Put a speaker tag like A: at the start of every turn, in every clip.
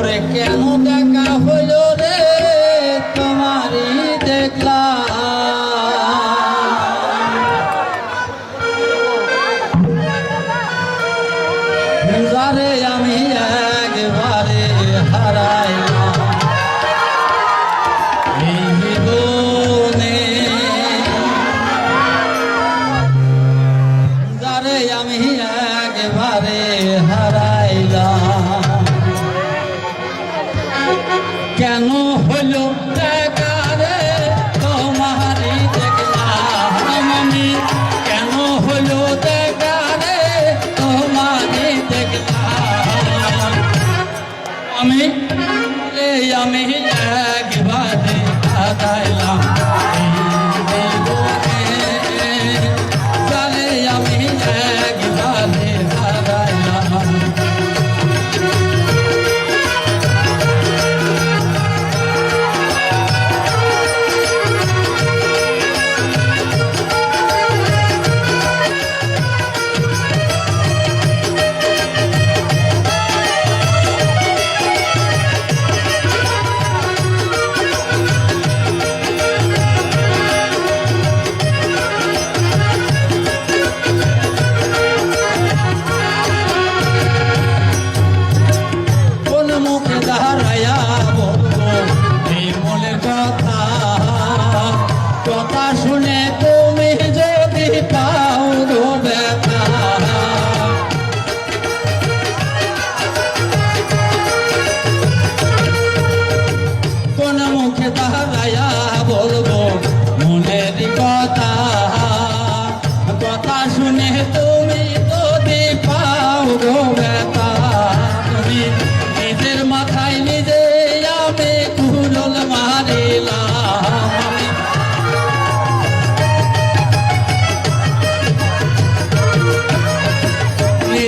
A: ওরে কেন দেখা হলো রে? তোমারই দেখলাম। যারে আমি একবারে হারাইলাম। এই জীবনে যারে আমি একবারে কেন হলো দেখারে তোমারই দেখলাম আমি। কেন হলো দেখারে তোমারই দেখলাম। আমি, এই আমি একবারে হারাইলাম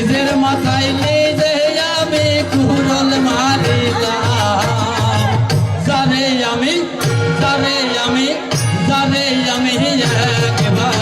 A: নিজের মাথায় নিজে আমি কুরল মারিলাম জানে আমি জানে আমি জানে আমি একবার।